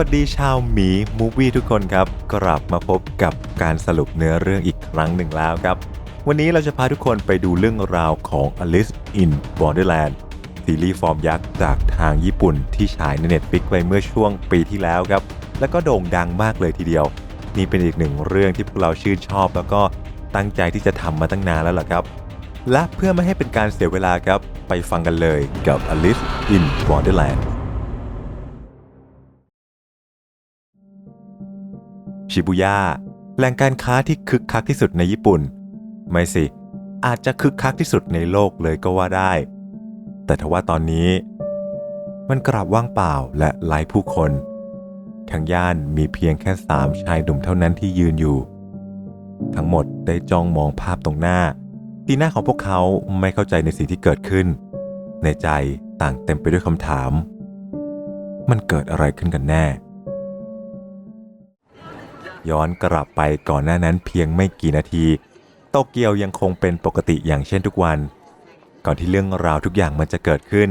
วัสดีชาวหมีมูวี่ทุกคนครับ กลับมาพบกับการสรุปเนื้อเรื่องอีกครั้งหนึ่งแล้วครับ วันนี้เราจะพาทุกคนไปดูเรื่องราวของ Alice in Borderland ซีรีส์ฟอร์มยักษ์จากทางญี่ปุ่นที่ฉายใน Netflix ไปเมื่อช่วงปีที่แล้วครับ แล้วก็โด่งดังมากเลยทีเดียว นี่เป็นอีกหนึ่งเรื่องที่พวกเราชื่นชอบ แล้วก็ตั้งใจที่จะทำมาตั้งนานแล้วล่ะครับ และเพื่อไม่ให้เป็นการเสียเวลาครับ ไปฟังกันเลยกับ Alice in Borderland ชิบุย่าแหล่งการค้าที่คึกคักที่สุดในญี่ปุ่น ไม่สิ อาจจะคึกคักที่สุดในโลกเลยก็ว่าได้ แต่ทว่าตอนนี้ มันกลับว่างเปล่าและไร้ผู้คน ทั้งย่านมีเพียงแค่สามชายหนุ่มเท่านั้นที่ยืนอยู่ ทั้งหมดได้จ้องมองภาพตรงหน้าสีหน้าของพวกเขาไม่เข้าใจในสิ่งที่เกิดขึ้น ในใจต่างเต็มไปด้วยคำถาม มันเกิดอะไรขึ้นกันแน่ ย้อนกลับไปก่อนหน้านั้นเพียงไม่กี่นาที โตเกียวยังคงเป็นปกติอย่างเช่นทุกวัน ก่อนที่เรื่องราวทุกอย่างมันจะเกิดขึ้น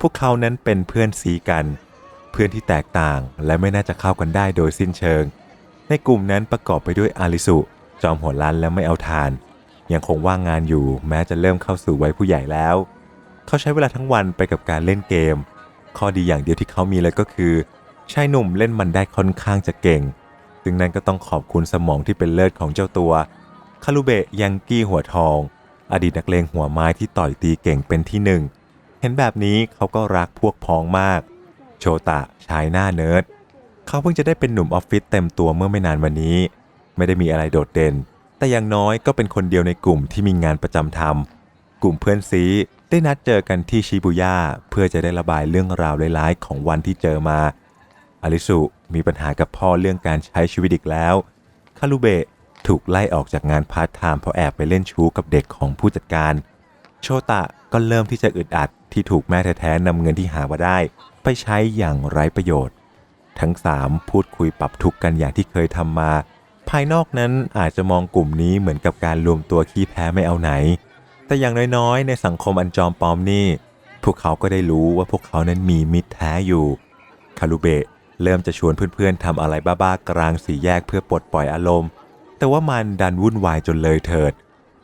พวกเขานั้นเป็นเพื่อนซีกัน เพื่อนที่แตกต่างและไม่น่าจะเข้ากันได้โดยสิ้นเชิง ในกลุ่มนั้นประกอบไปด้วยอาริสุ จอมหัวล้านและไม่เอาทาน ยังคงว่างงานอยู่แม้จะเริ่มเข้าสู่วัยผู้ใหญ่แล้ว เขาใช้เวลาทั้งวันไปกับการเล่นเกม ข้อดีอย่างเดียวที่เขามีเลยก็คือชายหนุ่มเล่นมันได้ค่อนข้างจะเก่ง ซึ่งนั่นก็ต้องขอบคุณสมองที่เป็นเลิศของเจ้าตัว คารุเบะยังกี้หัวทอง อดีตนักเลงหัวไม้ที่ต่อยตีเก่งเป็นที่หนึ่ง เห็นแบบนี้เขาก็รักพวกพ้องมาก โชตะชายหน้าเนิร์ด เขาเพิ่งจะได้เป็นหนุ่มออฟฟิศเต็มตัวเมื่อไม่นานวันนี้ ไม่ได้มีอะไรโดดเด่น แต่อย่างน้อยก็เป็นคนเดียวในกลุ่มที่มีงานประจำทำกลุ่มเพื่อนซีได้นัดเจอกันที่ชิบุย่าเพื่อจะได้ระบายเรื่องราวร้ายๆของวันที่เจอมา อลิสุ มีปัญหากับพ่อเรื่องการใช้ชีวิตอีกแล้วคารุเบะถูกไล่ออกจากงานพาร์ทไทม์เพราะแอบไปเล่นชู้กับเด็กของผู้จัดการ โชตะก็เริ่มที่จะอึดอัดที่ถูกแม่แท้ๆนำเงินที่หามาได้ ไปใช้อย่างไร้ประโยชน์ ทั้งสามพูดคุยปรับทุกข์กันอย่างที่เคยทำมา ภายนอกนั้นอาจจะมองกลุ่มนี้เหมือนกับการรวมตัวขี้แพ้ไม่เอาไหน แต่อย่างน้อยๆ ในสังคมอันจอมปลอมนี่ พวกเขาก็ได้รู้ว่าพวกเขานั้นมีมิตรแท้อยู่คารุเบะ เริ่มจะชวนเพื่อนๆทำอะไรบ้าๆกลางสี่แยกเพื่อปลดปล่อยอารมณ์ แต่ว่ามันดันวุ่นวายจนเลยเถิด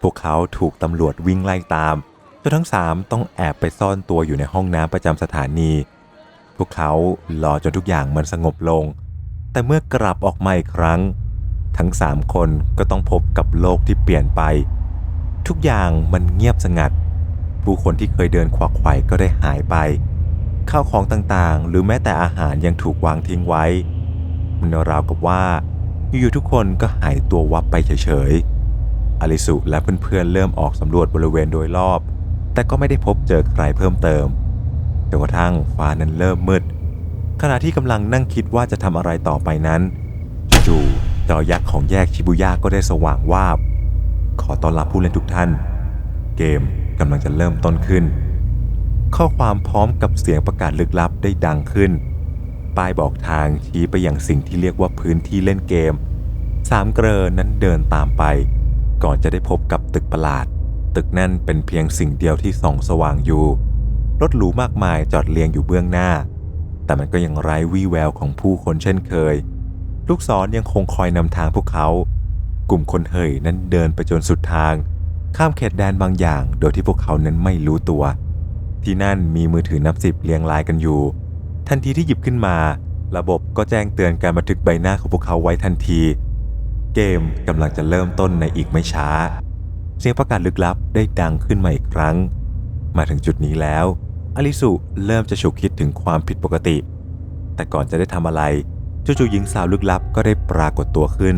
พวกเขาถูกตำรวจวิ่งไล่ตามจนทั้งสามต้องแอบไปซ่อนตัวอยู่ในห้องน้ำประจำสถานี พวกเขารอจนทุกอย่างมันสงบลง แต่เมื่อกลับออกมาอีกครั้ง ทั้งสามคนก็ต้องพบกับโลกที่เปลี่ยนไป ทุกอย่างมันเงียบสงัด ผู้คนที่เคยเดินขวักไขว่ก็ได้หายไป ข้าวของต่างๆ หรือแม้แต่อาหารยังถูกวางทิ้งไว้ มันราวกับว่าอยู่ๆทุกคนก็หายตัววับไปเฉยๆอลิสุและเพื่อนๆเริ่มออกสำรวจบริเวณโดยรอบ แต่ก็ไม่ได้พบเจอใครเพิ่มเติมจนกระทั่งฟ้านั้นเริ่มมืดขณะที่กำลังนั่งคิดว่าจะทำอะไรต่อไปนั้นจู่ๆจอยักษ์ของแยกชิบุย่าก็ได้สว่างวาบ ขอต้อนรับผู้เล่นทุกท่าน เกมกำลังจะเริ่มต้นขึ้น ข้อความพร้อมกับเสียงประกาศลึกลับได้ดังขึ้น ป้ายบอกทางชี้ไปยังสิ่งที่เรียกว่าพื้นที่เล่นเกม สามเกลอนั้นเดินตามไป ก่อนจะได้พบกับตึกประหลาด ตึกนั่นเป็นเพียงสิ่งเดียวที่ส่องสว่างอยู่ รถหรูมากมายจอดเรียงอยู่เบื้องหน้า แต่มันก็ยังไร้วี่แววของผู้คนเช่นเคย ลูกศรยังคงคอยนำทางพวกเขา กลุ่มคนเฮยนั้นเดินไปจนสุดทาง ข้ามเขตแดนบางอย่าง โดยที่พวกเขานั้นไม่รู้ตัว ที่นั่นมีมือถือนับสิบเรียงรายกันอยู่ ทันทีที่หยิบขึ้นมา ระบบก็แจ้งเตือนการบันทึกใบหน้าของพวกเขาไว้ทันที เกมกำลังจะเริ่มต้นในอีกไม่ช้า เสียงประกาศลึกลับได้ดังขึ้นมาอีกครั้ง มาถึงจุดนี้แล้ว อลิสุเริ่มจะฉุกคิดถึงความผิดปกติ แต่ก่อนจะได้ทำอะไรจู่ๆหญิงสาวลึกลับก็ได้ปรากฏตัวขึ้น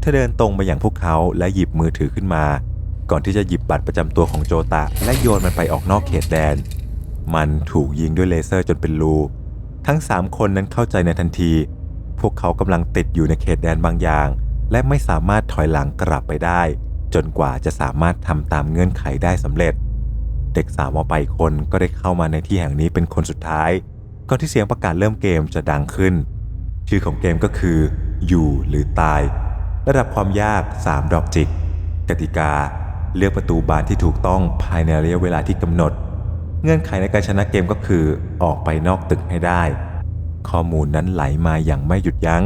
เธอเดินตรงมาอย่างพวกเขาและหยิบมือถือขึ้นมา ก่อนที่จะหยิบบัตรประจำตัวของโจตะ และโยนมันไปออกนอกเขตแดน มันถูกยิงด้วยเลเซอร์จนเป็นรู ทั้ง 3 คนนั้นเข้าใจในทันที พวกเขากำลังติดอยู่ในเขตแดนบางอย่าง และไม่สามารถถอยหลังกลับไปได้ จนกว่าจะสามารถทำตามเงื่อนไขได้สำเร็จ เด็กสาวมปลายคนก็ได้เข้ามาในที่แห่งนี้เป็นคนสุดท้าย ก่อนที่เสียงประกาศเริ่มเกมจะดังขึ้น ชื่อของเกมก็คือ อยู่หรือตาย ระดับความยาก 3 ดอกจิกกติกา เลือกประตูบานที่ถูกต้องภายในระยะเวลาที่กำหนด เงื่อนไขในการชนะเกมก็คือออกไปนอกตึกให้ได้ ข้อมูลนั้นไหลมาอย่างไม่หยุดยัง้ง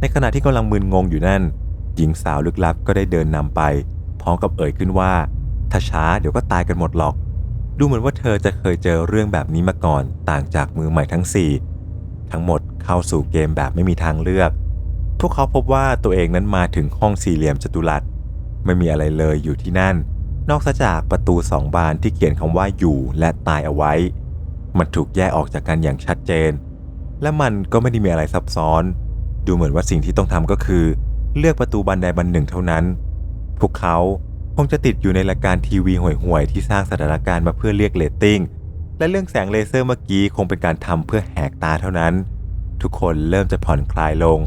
ในขณะที่กำลังมึนงงอยู่นั่น หญิงสาวลึกลับก็ได้เดินนำไป พร้อมกับเอ่ยขึ้นว่า ถ้าช้าเดี๋ยวก็ตายกันหมดหรอก ดูเหมือนว่าเธอจะเคยเจอเรื่องแบบนี้มาก่อน ต่างจากมือใหม่ทั้ง 4 ทั้งหมดเข้าสู่เกมแบบไม่มีทางเลือก พวกเขาพบว่าตัวเองนั้นมาถึงห้องสี่เหลี่ยมจัตุรัส ไม่มีอะไรเลยอยู่ที่นั่น นอกจากประตูสองบานที่เขียนคำว่าอยู่และตายเอาไว้ มันถูกแยกออกจากกันอย่างชัดเจน และมันก็ไม่ได้มีอะไรซับซ้อน ดูเหมือนว่าสิ่งที่ต้องทำก็คือ เลือกประตูบานใดบานหนึ่งเท่านั้น พวกเขาคงจะติดอยู่ในรายการทีวีห่วยๆที่สร้างสถานการณ์มาเพื่อเรียกเรตติ้งและเรื่องแสงเลเซอร์เมื่อกี้คงเป็นการทำเพื่อแหกตาเท่านั้น ทุกคนเริ่มจะผ่อนคลายลง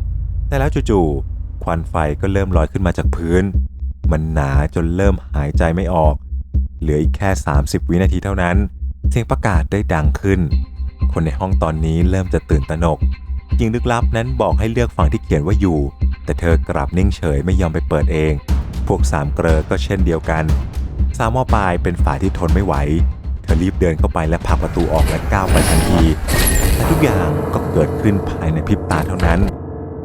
แต่แล้วจู่ๆควันไฟก็เริ่มลอยขึ้นมาจากพื้น มันหนาจนเริ่มหายใจไม่ออก เหลืออีกแค่ 30 วินาทีเท่านั้น เสียงประกาศได้ดังขึ้น คนในห้องตอนนี้เริ่มจะตื่นตระหนกหญิงลึกลับนั้นบอกให้เลือกฝั่งที่เขียนว่าอยู่ แต่เธอกลับนิ่งเฉยไม่ยอมไปเปิดเอง พวกสามเกลอก็เช่นเดียวกันสามหมอปลายเป็นฝ่ายที่ทนไม่ไหว เธอรีบเดินเข้าไปและผลักประตูออกและก้าวไปทันทีแต่ทุกอย่างก็เกิดขึ้นภายในพริบตาเท่านั้น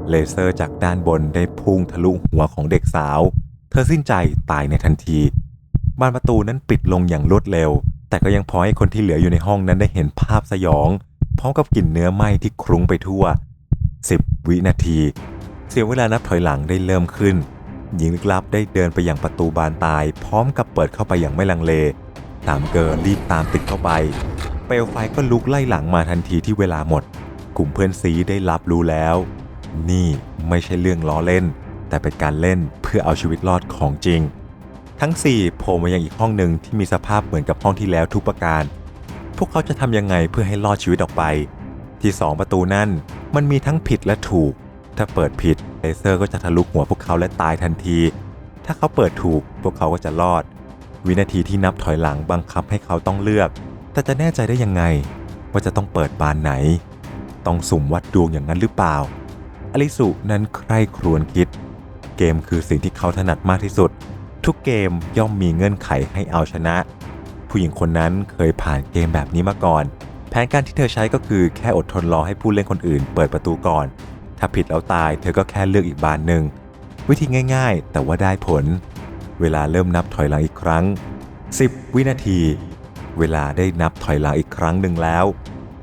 เลเซอร์จากด้านบนได้พุ่งทะลุหัวของเด็กสาว เธอสิ้นใจตายในทันที บานประตูนั้นปิดลงอย่างรวดเร็ว แต่ก็ยังพอให้คนที่เหลืออยู่ในห้องนั้นได้เห็นภาพสยอง พร้อมกับกลิ่นเนื้อไหม้ที่คลุ้งไปทั่ว 10 วินาที เสียงเวลานับถอยหลังได้เริ่มขึ้น หญิงลึกลับได้เดินไปอยังประตูบานตาย พร้อมกับเปิดเข้าไปอย่างไม่ลังเล ตามเกอร์รีบตามติดเข้าไป เปลวไฟก็ลุกไล่หลังมาทันทีที่เวลาหมด กลุ่มเพื่อนซีได้รับรู้แล้ว นี่ไม่ใช่เรื่องล้อเล่น แต่เป็นการเล่นเพื่อเอาชีวิตรอดของจริง ทั้ง4โผล่มายังอีกห้องหนึ่งที่มีสภาพเหมือนกับห้องที่แล้วทุกประการ พวกเขาจะทำยังไงเพื่อให้รอดชีวิตออกไป ที่ 2 ประตูนั่นมันมีทั้งผิดและถูก ถ้าเปิดผิดเลเซอร์ก็จะทะลุหัวพวกเขาและตายทันที ถ้าเขาเปิดถูกพวกเขาก็จะรอด วินาทีที่นับถอยหลังบังคับให้เขาต้องเลือก แต่จะแน่ใจได้ยังไง ว่าจะต้องเปิดบานไหน ต้องสุ่มวัดดวงอย่างนั้นหรือเปล่าอลิสุนั้นใคร่ครวญคิด เกมคือสิ่งที่เขาถนัดมากที่สุด ทุกเกมย่อมมีเงื่อนไขให้เอาชนะ ผู้หญิงคนนั้นเคยผ่านเกมแบบนี้มาก่อน แผนการที่เธอใช้ก็คือแค่อดทนรอให้ผู้เล่นคนอื่นเปิดประตูก่อน ถ้าผิดแล้วตายเธอก็แค่เลือกอีกบานหนึ่งวิธีง่ายๆ แต่ว่าได้ผล เวลาเริ่มนับถอยหลังอีกครั้ง 10 วินาที เวลาได้นับถอยหลังอีกครั้งหนึ่งแล้ว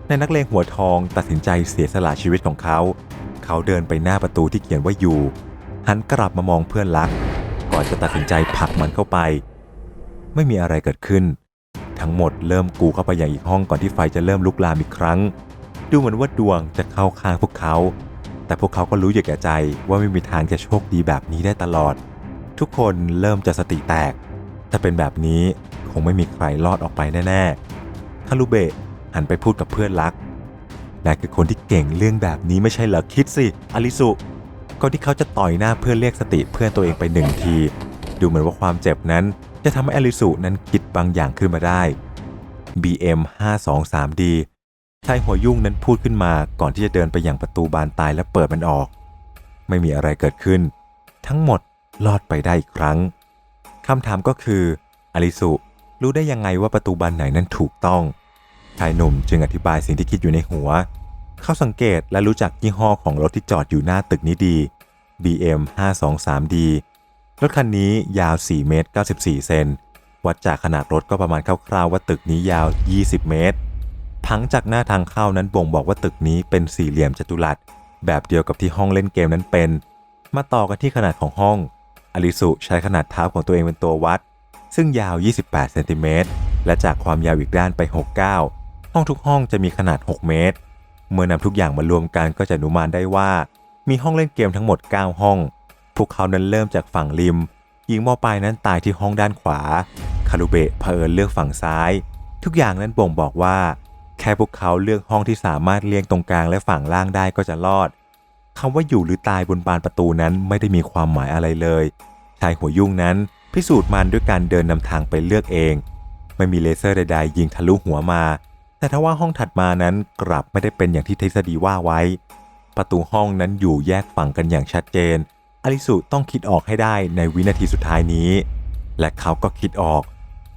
ในนักเลงหัวทองตัดสินใจเสียสละชีวิตของเขา เขาเดินไปหน้าประตูที่เขียนว่าอยู่ หันกลับมามองเพื่อนรัก ก่อนจะตัดสินใจผลักมันเข้าไป ไม่มีอะไรเกิดขึ้น ทั้งหมดเริ่มกูเข้าไปอย่างอีกห้องก่อนที่ไฟจะเริ่มลุกลามอีกครั้ง ดูเหมือนว่าดวงจะเข้าข้างพวกเขา แต่พวกเขาก็รู้อยู่แก่ใจว่าไม่มีทางจะโชคดีแบบนี้ได้ตลอด ทุกคนเริ่มจะสติแตก ถ้าเป็นแบบนี้คงไม่มีใครรอดออกไปแน่ๆคารุเบะหันไปพูดกับเพื่อนรักนายคือคนที่เก่งเรื่องแบบนี้ไม่ใช่เหรอคิดสิอลิสุ ก่อนที่เขาจะต่อยหน้าเพื่อเรียกสติเพื่อนตัวเองไปหนึ่งที ดูเหมือนว่าความเจ็บนั้นจะทำให้อลิสุนั้นคิดบางอย่างขึ้นมาได้ BM 523D ชายหัวยุ่งนั้นพูดขึ้นมาก่อนที่จะเดินไปอยังประตูบานตายและเปิดมันออก ไม่มีอะไรเกิดขึ้น ทั้งหมดรอดไปได้อีกครั้งคำถามก็คืออลิสุรู้ได้ยังไงว่าประตูบานไหนนั้นถูกต้องชายหนุ่มจึงอธิบายสิ่งที่คิดอยู่ในหัว เขาสังเกตและรู้จักยี่ห้อของรถที่จอดอยู่หน้าตึกนี้ดี BM 523D รถคันนี้ยาว 4 เมตร 94 เซน วัดจากขนาดรถก็ประมาณคร่าวๆว่าตึกนี้ยาว 20 เมตร ผังจากหน้าทางเข้านั้นบ่งบอกว่าตึกนี้เป็นสี่เหลี่ยมจัตุรัส แบบเดียวกับที่ห้องเล่นเกมนั้นเป็น มาต่อกันที่ขนาดของห้อง อลิสุใช้ขนาดเท้าของตัวเองเป็นตัววัด ซึ่งยาว 28 เซนติเมตร และจากความยาวอีกด้านไป 69 ห้องทุกห้องจะมีขนาด 6 เมตร เมื่อนำทุกอย่างมารวมกันก็จะอนุมานได้ว่า มีห้องเล่นเกมทั้งหมด 9 ห้อง พวกเขานั้นเริ่มจากฝั่งริมหญิงมอปลายนั้นตายที่ห้องด้านขวา คารุเบะเผอิญเลือกฝั่งซ้าย ทุกอย่างนั้นบ่งบอกว่า แค่พวกเขาเลือกห้องที่สามารถเลียงตรงกลางและฝั่งล่างได้ก็จะรอดคำว่าอยู่หรือตายบนบานประตูนั้นไม่ได้มีความหมายอะไรเลย ชายหัวยุ่งนั้น พิสูจน์มันด้วยการเดินนำทางไปเลือกเอง ไม่มีเลเซอร์ใดๆยิงทะลุหัวมา แต่ถ้าว่าห้องถัดมานั้นกลับไม่ได้เป็นอย่างที่ทฤษฎีว่าไว้ ประตูห้องนั้นอยู่แยกฝั่งกันอย่างชัดเจน อลิสุต้องคิดออกให้ได้ในวินาทีสุดท้ายนี้ และเขาก็คิดออก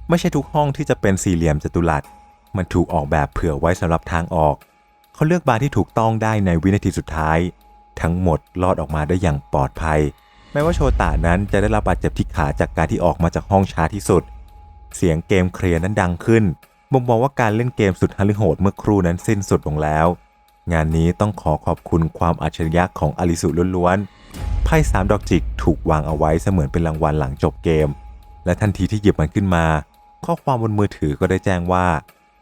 ไม่ใช่ทุกห้องที่จะเป็นสี่เหลี่ยมจัตุรัส มันถูกออกแบบเผื่อไว้สำหรับทางออก เขาเลือกบาร์ที่ถูกต้องได้ในวินาทีสุดท้าย ทั้งหมดรอดออกมาได้อย่างปลอดภัย แม้ว่าโชตะนั้นจะได้รับบาดเจ็บที่ขาจากการที่ออกมาจากห้องช้าที่สุด เสียงเกมเคลียร์นั้นดังขึ้น บ่งบอกว่าการเล่นเกมสุดฮาลิโหดเมื่อครู่นั้นสิ้นสุดลงแล้ว งานนี้ต้องขอขอบคุณความอัจฉริยะของอลิสุล้วนๆไพ่สามดอกจิกถูกวางเอาไว้เสมือนเป็นรางวัลหลังจบเกม และทันทีที่หยิบมันขึ้นมา ข้อความบนมือถือก็ได้แจ้งว่า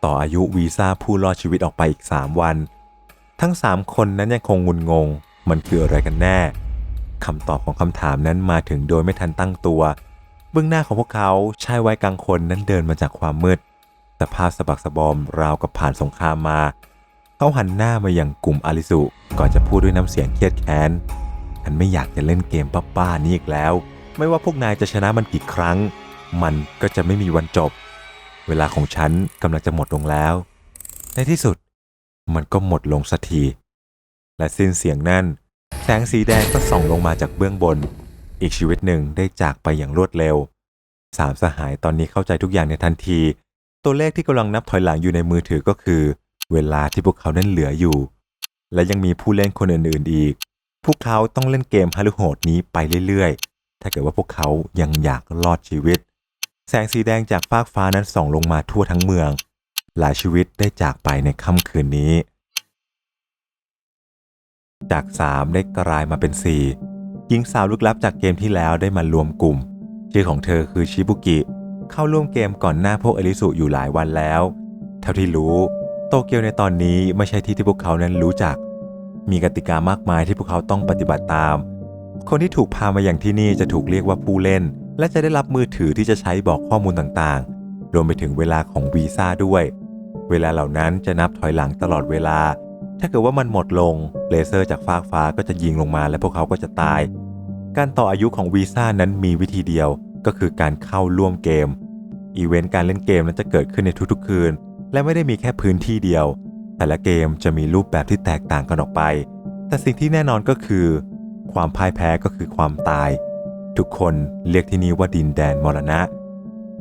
ต่ออายุวีซ่าผู้รอดชีวิตออกไปอีก 3 วัน ทั้ง 3 คนนั้นยังคงงุนงง มันคืออะไรกันแน่คำตอบของคำถามนั้นมาถึงโดยไม่ทันตั้งตัว เบื้องหน้าของพวกเขาชายวัยกลางคนนั้นเดินมาจากความมืด สภาพสะบักสะบอมราวกับผ่านสงครามมา เขาหันหน้ามายังกลุ่มอาริสุก่อนจะพูดด้วยน้ำเสียงเครียดแค้นฉันไม่อยากจะเล่นเกมป้าๆนี้อีกแล้ว ไม่ว่าพวกนายจะชนะมันกี่ครั้ง มันก็จะไม่มีวันจบ เวลาของฉันกำลังจะหมดลงแล้ว ในที่สุด มันก็หมดลงสักทีและสิ้นเสียงนั่น แสงสีแดงก็ส่องลงมาจากเบื้องบน อีกชีวิตหนึ่งได้จากไปอย่างรวดเร็ว สามสหายตอนนี้เข้าใจทุกอย่างในทันที ตัวเลขที่กำลังนับถอยหลังอยู่ในมือถือก็คือ เวลาที่พวกเขานั้นเหลืออยู่ และยังมีผู้เล่นคนอื่นๆอีก พวกเขาต้องเล่นเกมฮารุโหดนี้ไปเรื่อยๆ ถ้าเกิดว่าพวกเขายังอยากรอดชีวิต แสงสีแดงจากฟากฟ้านั้นส่องลงมาทั่วทั้งเมือง หลายชีวิตได้จากไปในค่ำคืนนี้ จาก 3 ได้กลายมาเป็น 4หญิงสาวลึกลับจากเกมที่แล้วได้มารวมกลุ่ม ชื่อของเธอคือชิบุกิ เข้าร่วมเกมก่อนหน้าพวกเอลิสุอยู่หลายวันแล้ว เท่าที่รู้โตเกียวในตอนนี้ไม่ใช่ที่ที่พวกเขานั้นรู้จัก มีกติกามากมายที่พวกเขาต้องปฏิบัติตาม คนที่ถูกพามาอย่างที่นี่จะถูกเรียกว่าผู้เล่น และจะได้รับมือถือที่จะใช้บอกข้อมูลต่างๆ รวมไปถึงเวลาของวีซ่าด้วย เวลาเหล่านั้นจะนับถอยหลังตลอดเวลา ถ้าเกิดว่ามันหมดลงเลเซอร์จากฟากฟ้าก็จะยิงลงมาและพวกเขาก็จะตายการต่ออายุของวีซ่านั้นมีวิธีเดียวก็คือการเข้าร่วมเกม อีเวนต์การเล่นเกมนั้นจะเกิดขึ้นในทุกๆคืน และไม่ได้มีแค่พื้นที่เดียว แต่ละเกมจะมีรูปแบบที่แตกต่างกันออกไป แต่สิ่งที่แน่นอนก็คือ ความพ่ายแพ้ก็คือความตาย ทุกคนเรียกที่นี่ว่าดินแดนมรณะ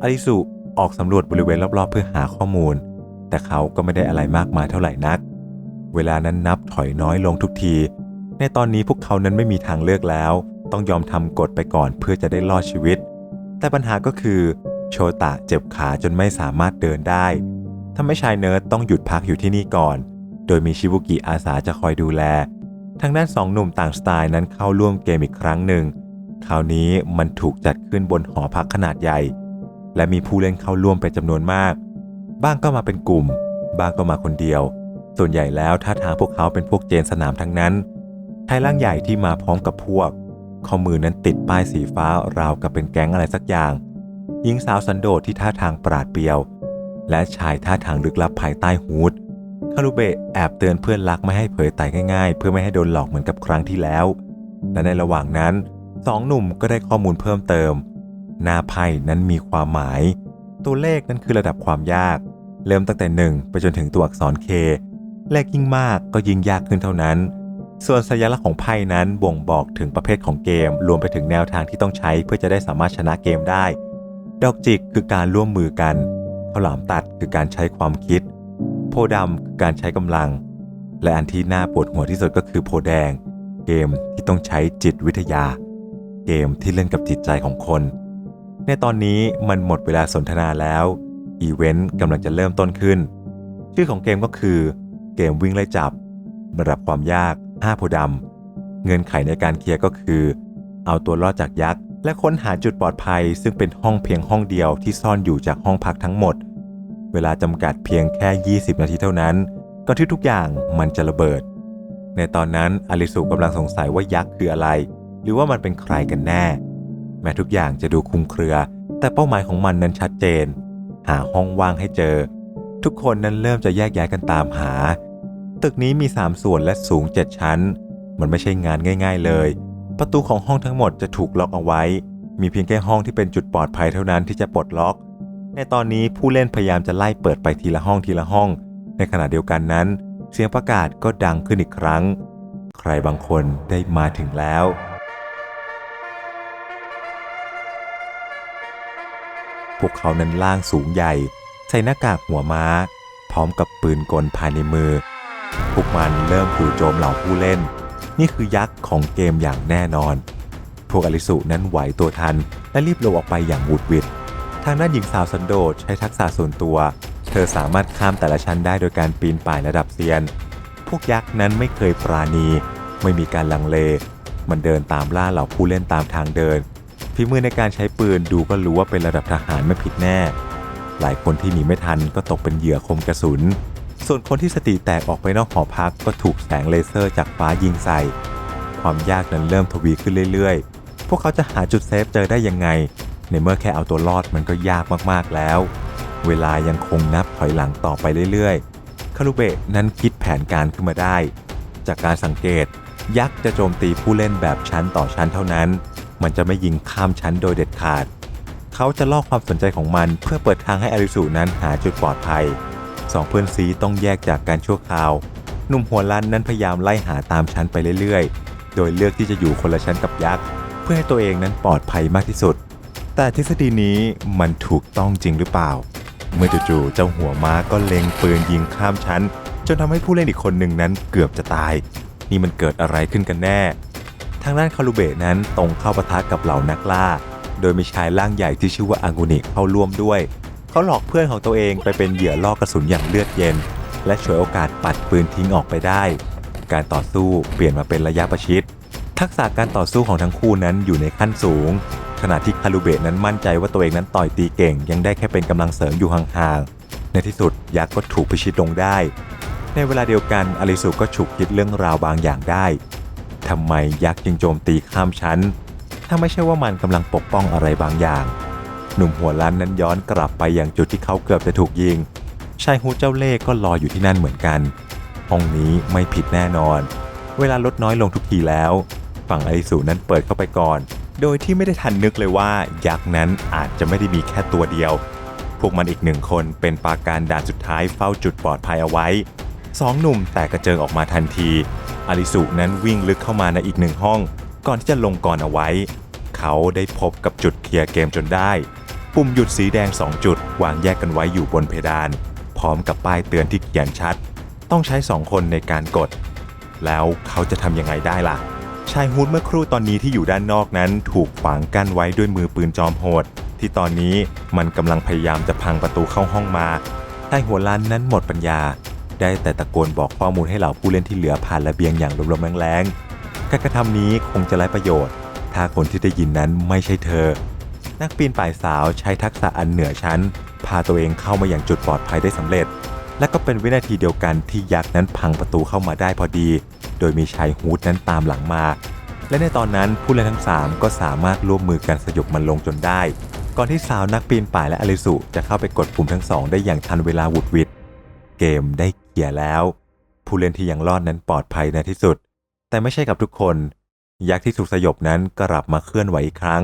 อริสุออกสำรวจบริเวณรอบๆ เพื่อหาข้อมูล แต่เขาก็ไม่ได้อะไรมากมายเท่าไหร่นัก เวลานั้นนับถอยน้อยลงทุกที ในตอนนี้พวกเขานั้นไม่มีทางเลือกแล้ว ต้องยอมทำกฎไปก่อนเพื่อจะได้รอดชีวิต แต่ปัญหาก็คือ โชตะเจ็บขาจนไม่สามารถเดินได้ทำให้ชายเนิร์ดต้องหยุดพักอยู่ที่นี่ก่อน โดยมีชิบุกิอาสาจะคอยดูแล ทางด้านสองหนุ่มต่างสไตล์นั้นเข้าร่วมเกมอีกครั้งหนึ่ง คราวนี้มันถูกจัดขึ้นบนหอพักขนาดใหญ่ และมีผู้เล่นเข้าร่วมเป็นจำนวนมาก บ้างก็มาเป็นกลุ่ม บ้างก็มาคนเดียว ส่วนใหญ่แล้วท่าทางพวกเขาเป็นพวกเจนสนามทั้งนั้นชายร่างใหญ่ที่มาพร้อมกับพวกข้อมือนั้นติดป้ายสีฟ้าราวกับเป็นแก๊งอะไรสักอย่าง หญิงสาวสันโดษที่ท่าทางปราดเปรียว และชายท่าทางลึกลับภายใต้ฮูดคารุเบะแอบเตือนเพื่อนรักไม่ให้เผยไตง่ายๆ เพื่อไม่ให้โดนหลอกเหมือนกับครั้งที่แล้ว และในระหว่างนั้นสองหนุ่มก็ได้ข้อมูลเพิ่มเติม หน้าไพ่นั้นมีความหมาย ตัวเลขนั้นคือระดับความยาก เริ่มตั้งแต่ 1 ไปจนถึงตัวอักษร K เลขยิ่งมากก็ยิ่งยากขึ้นเท่านั้น ส่วนสัญลักษณ์ของไพ่นั้นบ่งบอกถึงประเภทของเกม รวมไปถึงแนวทางที่ต้องใช้เพื่อจะได้สามารถชนะเกมได้ ดอกจิกคือการร่วมมือกันข้าวหลามตัดคือการใช้ความคิด โพดำคือการใช้กำลัง และอันที่น่าปวดหัวที่สุดก็คือโพแดง เกมที่ต้องใช้จิตวิทยา เกมที่เล่นกับจิตใจของคน ในตอนนี้มันหมดเวลาสนทนาแล้วอีเวนต์กำลังจะเริ่มต้นขึ้น ชื่อของเกมก็คือ เกมวิ่งไล่จับระดับความยาก 5 โพดำเงื่อนไขในการเคลียร์ก็คือ เอาตัวรอดจากยักษ์ และค้นหาจุดปลอดภัย ซึ่งเป็นห้องเพียงห้องเดียวที่ซ่อนอยู่จากห้องพักทั้งหมด เวลาจำกัดเพียงแค่ 20 นาทีเท่านั้นก่อนที่ทุกอย่างมันจะระเบิด ในตอนนั้นอลิสุกำลังสงสัยว่ายักษ์คืออะไร หรือว่ามันเป็นใครกันแน่ แม้ทุกอย่างจะดูคุมเครือ แต่เป้าหมายของมันนั้นชัดเจน หาห้องว่างให้เจอ ทุกคนนั้นเริ่มจะแยกย้ายกันตามหา ตึกนี้มี 3 ส่วนและสูง 7 ชั้น มันไม่ใช่งานง่าย ๆเลย ประตูของห้องทั้งหมดจะถูกล็อกเอาไว้ มีเพียงแค่ห้องที่เป็นจุดปลอดภัยเท่านั้นที่จะปลดล็อก ในตอนนี้ผู้เล่นพยายามจะไล่เปิดไปทีละห้องทีละห้อง ในขณะเดียวกันนั้น เสียงประกาศก็ดังขึ้นอีกครั้ง ใครบางคนได้มาถึงแล้วพวกเขานั้นล่างสูงใหญ่ ใส่หน้ากากหัวม้า พร้อมกับปืนกลภายในมือ พวกมันเริ่มจู่โจมเหล่าผู้เล่น นี่คือยักษ์ของเกมอย่างแน่นอน พวกอลิสุนั้นไหวตัวทัน และรีบหลบออกไปอย่างบุดวิดทางด้านหญิงสาวสันโดษใช้ทักษะส่วนตัว เธอสามารถข้ามแต่ละชั้นได้โดยการปีนป่ายระดับเซียน พวกยักษ์นั้นไม่เคยปราณี ไม่มีการลังเล มันเดินตามล่าเหล่าผู้เล่นตามทางเดินฝีมือในการใช้ปืนดูก็รู้ว่าเป็นระดับทหารไม่ผิดแน่ หลายคนที่หนีไม่ทันก็ตกเป็นเหยื่อคมกระสุน ส่วนคนที่สติแตกออกไปนอกหอพักก็ถูกแสงเลเซอร์จากฟ้ายิงใส่ ความยากนั้นเริ่มทวีขึ้นเรื่อยๆ พวกเขาจะหาจุดเซฟเจอได้ยังไง ในเมื่อแค่เอาตัวรอดมันก็ยากมากๆแล้ว เวลายังคงนับถอยหลังต่อไปเรื่อยๆ คารุเบะนั้นคิดแผนการขึ้นมาได้ จากการสังเกต ยักษ์จะโจมตีผู้เล่นแบบชั้นต่อชั้นเท่านั้น มันจะไม่ยิงข้ามชั้นโดยเด็ดขาด เขาจะล่อความสนใจของมันเพื่อเปิดทางให้อาริสุนั้นหาจุดปลอดภัย สองเพื่อนซีต้องแยกจากการชั่วคราว หนุ่มหัวล้านนั้นพยายามไล่หาตามชั้นไปเรื่อยๆ โดยเลือกที่จะอยู่คนละชั้นกับยักษ์ เพื่อให้ตัวเองนั้นปลอดภัยมากที่สุด แต่ทฤษฎีนี้มันถูกต้องจริงหรือเปล่า เมื่อจู่ๆเจ้าหัวม้าก็เล็งปืนยิงข้ามชั้น จนทำให้ผู้เล่นอีกคนหนึ่งนั้นเกือบจะตาย นี่มันเกิดอะไรขึ้นกันแน่ ทางด้านคารุเบะนั้นตรงเข้าปะทะกับเหล่านักล่า โดยมีชายร่างใหญ่ที่ชื่อว่าอังกุนิเข้าร่วมด้วย เขาหลอกเพื่อนของตัวเองไปเป็นเหยื่อล่อกระสุนอย่างเลือดเย็น และฉวยโอกาสปัดปืนทิ้งออกไปได้ การต่อสู้เปลี่ยนมาเป็นระยะประชิด ทักษะการต่อสู้ของทั้งคู่นั้นอยู่ในขั้นสูง ขณะที่คารุเบะนั้นมั่นใจว่าตัวเองนั้นต่อยตีเก่ง ยังได้แค่เป็นกำลังเสริมอยู่ห่างๆ ในที่สุดยักษ์ก็ถูกพิชิตลงได้ ในเวลาเดียวกันอลิสุก็ฉุกคิดเรื่องราวบางอย่างได้ทำไมยักษ์จึงโจมตีข้ามชั้น ถ้าไม่ใช่ว่ามันกำลังปกป้องอะไรบางอย่าง หนุ่มหัวล้านนั้นย้อนกลับไปยังจุดที่เขาเกือบจะถูกยิง ชายฮูเจ้าเล่ห์ก็รออยู่ที่นั่นเหมือนกัน ห้องนี้ไม่ผิดแน่นอน เวลาลดน้อยลงทุกทีแล้ว ฝั่งอลิสุนั้นเปิดเข้าไปก่อน โดยที่ไม่ได้ทันนึกเลยว่า ยักษ์นั้นอาจจะไม่ได้มีแค่ตัวเดียว พวกมันอีกหนึ่งคนเป็นปาการด่านสุดท้ายเฝ้าจุดปลอดภัยเอาไว้สองหนุ่มแตกกระเจิงออกมาทันที อลิสุนั้นวิ่งลึกเข้ามาในอีกหนึ่งห้อง ก่อนที่จะลงก่อนเอาไว้ เขาได้พบกับจุดเคลียร์เกมจนได้ ปุ่มหยุดสีแดง 2 จุด วางแยกกันไว้อยู่บนเพดาน พร้อมกับป้ายเตือนที่เขียนชัด ต้องใช้ 2 คนในการกด แล้วเขาจะทำยังไงได้ล่ะ ชายฮูดเมื่อครู่ตอนนี้ที่อยู่ด้านนอกนั้น ถูกขวางกั้นไว้ด้วยมือปืนจอมโหด ที่ตอนนี้มันกำลังพยายามจะพังประตูเข้าห้องมาแต่หัวล้านนั้นหมดปัญญา ได้แต่ตะโกนบอกข้อมูลให้เหล่าผู้เล่นที่เหลือผ่านระเบียงอย่างลมๆแรงๆการกระทำนี้คงจะไร้ประโยชน์ ถ้าคนที่ได้ยินนั้นไม่ใช่เธอ นักปีนป่ายสาวใช้ทักษะอันเหนือชั้น พาตัวเองเข้ามาอย่างจุดปลอดภัยได้สำเร็จ และก็เป็นวินาทีเดียวกันที่ยักษ์นั้นพังประตูเข้ามาได้พอดี โดยมีชายฮูดนั้นตามหลังมา และในตอนนั้นผู้เล่นทั้ง 3 ก็สามารถร่วมมือกันสยบมันลงจนได้ ก่อนที่สาวนักปีนป่ายและอลิสุจะเข้าไปกดปุ่มทั้งสองได้อย่างทันเวลาหวุดหวิดเกมได้เคลียร์แล้ว ผู้เล่นที่ยังรอดนั้นปลอดภัยในที่สุด แต่ไม่ใช่กับทุกคน ยักษ์ที่ถูกสยบนั้นกลับมาเคลื่อนไหวอีกครั้ง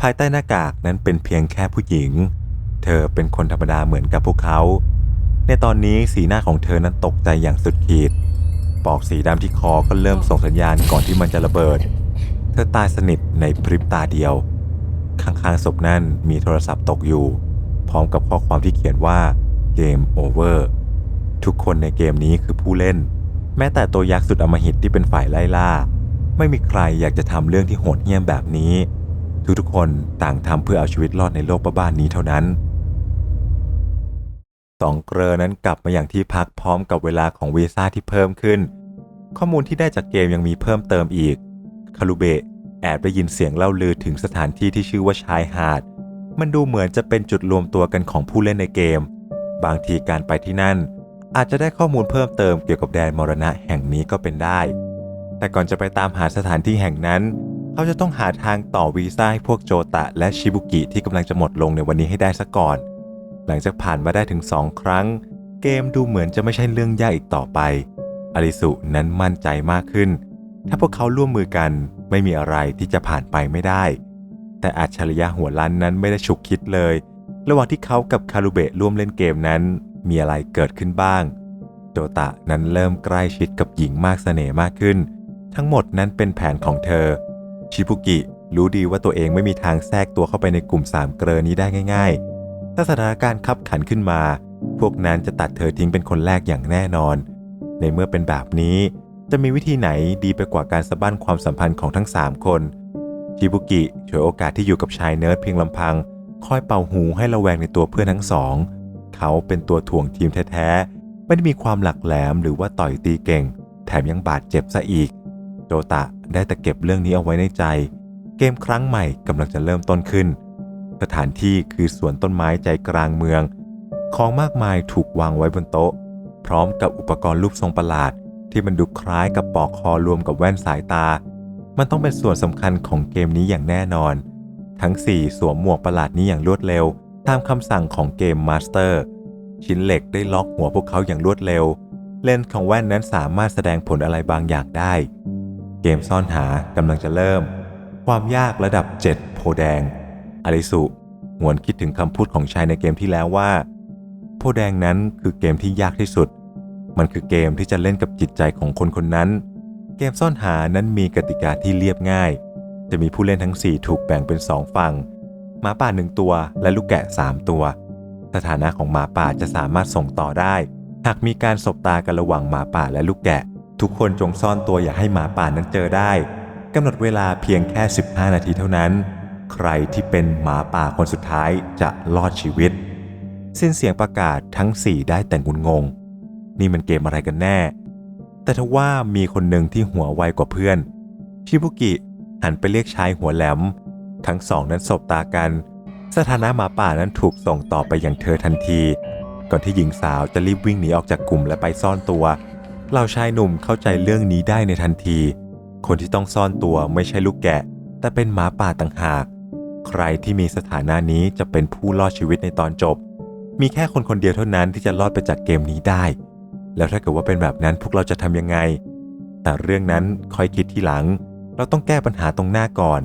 ภายใต้หน้ากากนั้นเป็นเพียงแค่ผู้หญิง เธอเป็นคนธรรมดาเหมือนกับพวกเขา ในตอนนี้สีหน้าของเธอนั้นตกใจอย่างสุดขีด ปอกสีดำที่คอก็เริ่มส่งสัญญาณก่อนที่มันจะระเบิด เธอตายสนิทในพริบตาเดียว ข้างๆศพนั่นมีโทรศัพท์ตกอยู่ พร้อมกับข้อความที่เขียนว่าเกมโอเวอร์ทุกคนในเกมนี้คือผู้เล่น แม้แต่ตัวยักษ์สุดอำมหิตที่เป็นฝ่ายไล่ล่า ไม่มีใครอยากจะทำเรื่องที่โหดเหี้ยมแบบนี้ ทุกๆคนต่างทำเพื่อเอาชีวิตรอดในโลกบ้านนี้เท่านั้นสองเกลอนั้นกลับมาอย่างที่พักพร้อมกับเวลาของวีซ่าที่เพิ่มขึ้น ข้อมูลที่ได้จากเกมยังมีเพิ่มเติมอีกคารุเบะแอบได้ยินเสียงเล่าลือถึงสถานที่ที่ชื่อว่าชายหาด มันดูเหมือนจะเป็นจุดรวมตัวกันของผู้เล่นในเกม บางทีการไปที่นั่น อาจจะได้ข้อมูลเพิ่มเติมเกี่ยวกับแดนมรณะแห่งนี้ก็เป็นได้ แต่ก่อนจะไปตามหาสถานที่แห่งนั้น เขาจะต้องหาทางต่อวีซ่าให้พวกโจตะและชิบุกิที่กำลังจะหมดลงในวันนี้ให้ได้ซะก่อน หลังจากผ่านมาได้ถึง2ครั้ง เกมดูเหมือนจะไม่ใช่เรื่องยากอีกต่อไปอริสุนั้นมั่นใจมากขึ้น ถ้าพวกเขาร่วมมือกันไม่มีอะไรที่จะผ่านไปไม่ได้ แต่อัจฉริยะหัวล้านนั้นไม่ได้ฉุกคิดเลย ระหว่างที่เขากับคารุเบะร่วมเล่นเกมนั้น มีอะไรเกิดขึ้นบ้าง โจตะนั้นเริ่มใกล้ชิดกับหญิงมากเสน่ห์มากขึ้น ทั้งหมดนั้นเป็นแผนของเธอ ชิบุกิรู้ดีว่าตัวเองไม่มีทางแทรกตัวเข้าไปในกลุ่มสามเกลอนี้ได้ง่าย ๆ ถ้าสถานการณ์ขับขันขึ้นมา พวกนั้นจะตัดเธอทิ้งเป็นคนแรกอย่างแน่นอน ในเมื่อเป็นแบบนี้ จะมีวิธีไหนดีไปกว่าการสะบั้นความสัมพันธ์ของทั้ง 3 คน ชิบุกิฉวยโอกาสที่อยู่กับชายเนิร์ดเพียงลำพัง คอยเป่าหูให้ระแวงในตัวเพื่อนทั้งสอง เขาเป็นตัวถ่วงทีมแท้ๆ ไม่ได้มีความหลักแหลมหรือว่าต่อยตีเก่ง แถมยังบาดเจ็บซะอีก โจตะ ได้แต่เก็บเรื่องนี้เอาไว้ในใจ เกมครั้งใหม่กำลังจะเริ่มต้นขึ้น สถานที่คือสวนต้นไม้ใจกลางเมือง ของมากมายถูกวางไว้บนโต๊ะ พร้อมกับอุปกรณ์รูปทรงประหลาด ที่มันดูคล้ายกับปอกคอรวมกับแว่นสายตา มันต้องเป็นส่วนสำคัญของเกมนี้อย่างแน่นอน ทั้ง 4 สวมหมวกประหลาดนี้อย่างรวดเร็ว ตามคำสั่งของเกมมาสเตอร์ชิ้นเหล็กได้ล็อกหัวพวกเขาอย่างรวดเร็ว เลนส์ของแว่นนั้นสามารถแสดงผลอะไรบางอย่างได้ เกมซ่อนหากำลังจะเริ่ม ความยากระดับ 7 โพแดงอลิสุหวนคิดถึงคำพูดของชายในเกมที่แล้วว่า โพแดงนั้นคือเกมที่ยากที่สุด มันคือเกมที่จะเล่นกับจิตใจของคนคนนั้น เกมซ่อนหานั้นมีกติกาที่เรียบง่าย จะมีผู้เล่นทั้ง 4 ถูกแบ่งเป็น 2 ฝั่งหมาป่าหนึ่งตัวและลูกแกะ 3 ตัว สถานะของหมาป่าจะสามารถส่งต่อได้ หากมีการสบตากันระหว่างหมาป่าและลูกแกะ ทุกคนจงซ่อนตัวอย่าให้หมาป่านั้นเจอได้กำหนดเวลาเพียงแค่ 15 นาทีเท่านั้น ใครที่เป็นหมาป่าคนสุดท้ายจะรอดชีวิต สิ้นเสียงประกาศทั้ง 4 ได้แต่งุนงง นี่มันเกมอะไรกันแน่ แต่ทว่ามีคนหนึ่งที่หัวไวกว่าเพื่อน ชิบุกิหันไปเรียกชายหัวแหลม ทั้งสองนั้นสบตากัน สถานะหมาป่านั้นถูกส่งต่อไปอยังเธอทันที ก่อนที่หญิงสาวจะรีบวิ่งหนีออกจากกลุ่มและไปซ่อนตัวเหล่าชายหนุ่มเข้าใจเรื่องนี้ได้ในทันที คนที่ต้องซ่อนตัวไม่ใช่ลูกแกะ แต่เป็นหมาป่าต่างหาก ใครที่มีสถานะนี้จะเป็นผู้รอดชีวิตในตอนจบ มีแค่คนคนเดียวเท่านั้นที่จะรอดไปจากเกมนี้ได้ แล้วถ้าเกิดว่าเป็นแบบนั้นพวกเราจะทำยังไง แต่เรื่องนั้นค่อยคิดทีหลัง เราต้องแก้ปัญหาตรงหน้าก่อน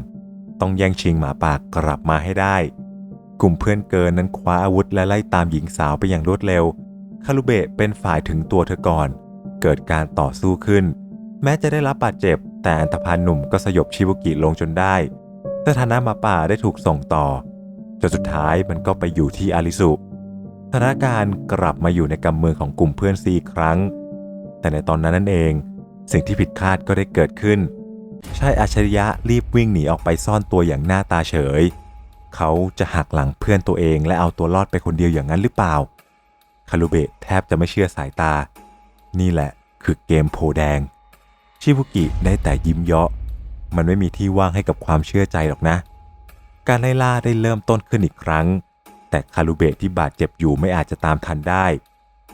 ต้องแย่งชิงหมาป่ากลับมาให้ได้ กลุ่มเพื่อนเกินนั้นคว้าอาวุธและไล่ตามหญิงสาวไปอย่างรวดเร็วคารุเบะเป็นฝ่ายถึงตัวเธอก่อน เกิดการต่อสู้ขึ้น แม้จะได้รับบาดเจ็บ แต่อันธพาลหนุ่มก็สยบชิบุกิลงจนได้สถานะมาป่าได้ถูกส่งต่อจนสุดท้ายมันก็ไปอยู่ที่อาริสุสถานการณ์กลับมาอยู่ในกำมือของกลุ่มเพื่อนซีอีกครั้ง แต่ในตอนนั้นนั่นเอง สิ่งที่ผิดคาดก็ได้เกิดขึ้นชายอัจฉริยะรีบวิ่งหนีออกไปซ่อนตัวอย่างหน้าตาเฉย เขาจะหักหลังเพื่อนตัวเองและเอาตัวรอดไปคนเดียวอย่างนั้นหรือเปล่า คารุเบะแทบจะไม่เชื่อสายตา นี่แหละคือเกมโพแดง ชิบุกิได้แต่ยิ้มเยาะ มันไม่มีที่ว่างให้กับความเชื่อใจหรอกนะ การไล่ล่าได้เริ่มต้นขึ้นอีกครั้ง แต่คารุเบะที่บาดเจ็บอยู่ไม่อาจจะตามทันได้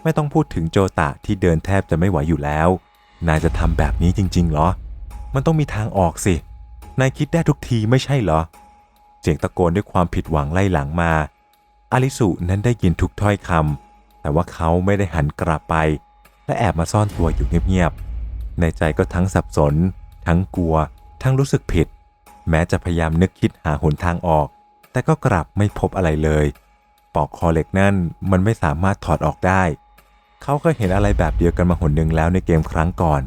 ไม่ต้องพูดถึงโจตะที่เดินแทบจะไม่ไหวอยู่แล้ว นายจะทำแบบนี้จริง ๆ เหรอ มันต้องมีทางออกสิ นายคิดได้ทุกทีไม่ใช่เหรอ เสียงตะโกนด้วยความผิดหวังไล่หลังมาอาริสุนั้นได้ยินทุกถ้อยคำแต่ว่าเขาไม่ได้หันกลับไป และแอบมาซ่อนตัวอยู่เงียบๆ ในใจก็ทั้งสับสน ทั้งกลัว ทั้งรู้สึกผิด แม้จะพยายามนึกคิดหาหนทางออก แต่ก็กลับไม่พบอะไรเลย ปอกคอเหล็กนั่นมันไม่สามารถถอดออกได้ เขาก็เห็นอะไรแบบเดียวกันมาหนหนึ่งแล้วในเกมครั้งก่อน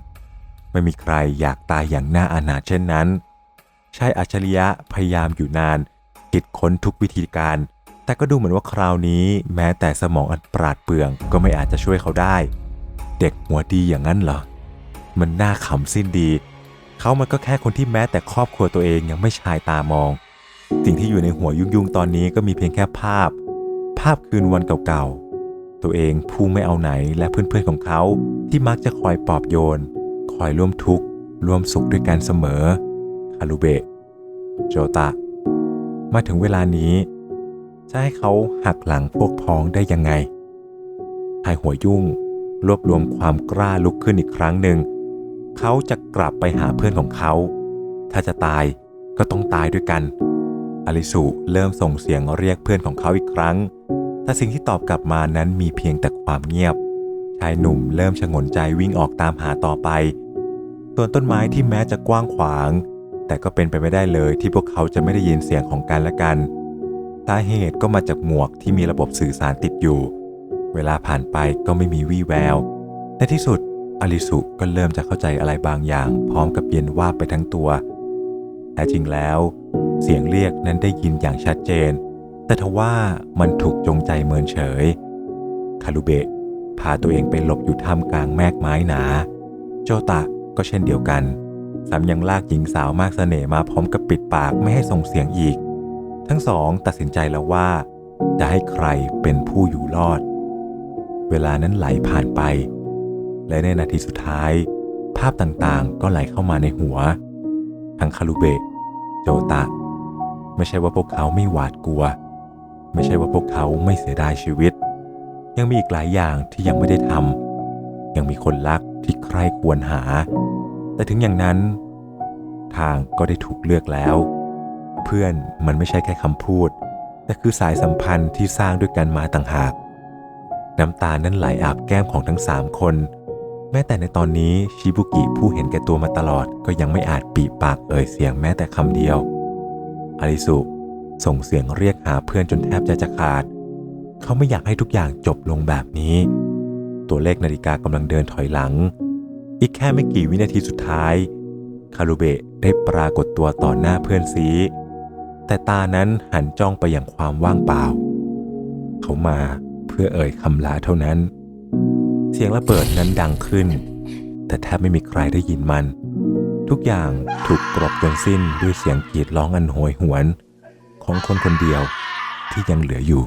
ไม่มีใครอยากตายอย่างน่าอานาถเช่นนั้น ชายอัจฉริยะพยายามอยู่นาน คิดค้นทุกวิธีการ แต่ก็ดูเหมือนว่าคราวนี้ แม้แต่สมองอันปราดเปรื่องก็ไม่อาจจะช่วยเขาได้ เด็กหัวดีอย่างนั้นเหรอ มันน่าขำสิ้นดี เขามันก็แค่คนที่แม้แต่ครอบครัวตัวเองยังไม่ชายตามอง สิ่งที่อยู่ในหัวยุ่งๆตอนนี้ก็มีเพียงแค่ภาพ ภาพคืนวันเก่าๆ ตัวเองผู้ไม่เอาไหนและเพื่อนๆของเขาที่มักจะคอยปลอบโยน คอยร่วมทุกข์ร่วมสุขด้วยกันเสมอคารุเบะ โจตะ มาถึงเวลานี้จะให้เขาหักหลังพวกพ้องได้ยังไงชายหัวยุ่ง รวบรวมความกล้าลุกขึ้นอีกครั้งหนึ่ง เขาจะกลับไปหาเพื่อนของเขา ถ้าจะตายก็ต้องตายด้วยกัน อลิสุเริ่มส่งเสียงเรียกเพื่อนของเขาอีกครั้ง แต่สิ่งที่ตอบกลับมานั้นมีเพียงแต่ความเงียบ ชายหนุ่มเริ่มชงนใจวิ่งออกตามหาต่อไป ส่วนต้นไม้ที่แม้จะกว้างขวาง แต่ก็เป็นไปไม่ได้เลยที่พวกเขาจะไม่ได้ยินเสียงของกันและกัน สาเหตุก็มาจากหมวกที่มีระบบสื่อสารติดอยู่ เวลาผ่านไปก็ไม่มีวี่แวว ในที่สุดอลิสุก็เริ่มจะเข้าใจอะไรบางอย่าง พร้อมกับเย็นว่าไปทั้งตัว แต่จริงแล้ว เสียงเรียกนั้นได้ยินอย่างชัดเจน แต่ทว่ามันถูกจงใจเมินเฉย คารุเบะพาตัวเองไปหลบอยู่ท่ามกลางแมกไม้หนา โจตะก็เช่นเดียวกันซ้ำยังลากหญิงสาวมากเสน่ห์มาพร้อมกับปิดปากไม่ให้ส่งเสียงอีก ทั้งสองตัดสินใจแล้วว่า จะให้ใครเป็นผู้อยู่รอด เวลานั้นไหลผ่านไป และในนาทีสุดท้าย ภาพต่างๆก็ไหลเข้ามาในหัว ทั้งคารุเบะ โจตะ ไม่ใช่ว่าพวกเขาไม่หวาดกลัว ไม่ใช่ว่าพวกเขาไม่เสียดายชีวิต ยังมีอีกหลายอย่างที่ยังไม่ได้ทำยังมีคนรักที่ใครควรหา แต่ถึงอย่างนั้น ทางก็ได้ถูกเลือกแล้ว เพื่อนมันไม่ใช่แค่คำพูด แต่คือสายสัมพันธ์ที่สร้างด้วยกันมาต่างหาก น้ำตานั้นไหลอาบแก้มของทั้งสามคน แม้แต่ในตอนนี้ชิบุกิผู้เห็นแก่ตัวมาตลอดก็ยังไม่อาจปีปากเอ่ยเสียงแม้แต่คำเดียว อาริสุส่งเสียงเรียกหาเพื่อนจนแทบจะจะขาด เขาไม่อยากให้ทุกอย่างจบลงแบบนี้ ตัวเลขนาฬิกากำลังเดินถอยหลัง อีกแค่ไม่กี่วินาทีสุดท้าย คารุเบะได้ปรากฏตัวต่อหน้าเพื่อนซีแต่ตานั้นหันจ้องไปอย่างความว่างเปล่า เขามา พื่อเอ่ยคำลาเท่านั้น เสียงระเบิดนั้นดังขึ้น แต่แทบไม่มีใครได้ยินมัน ทุกอย่างถูกกรบจนสิ้นด้วยเสียงกรีดร้องอันโหยหวน ของคนคนเดียวที่ยังเหลืออยู่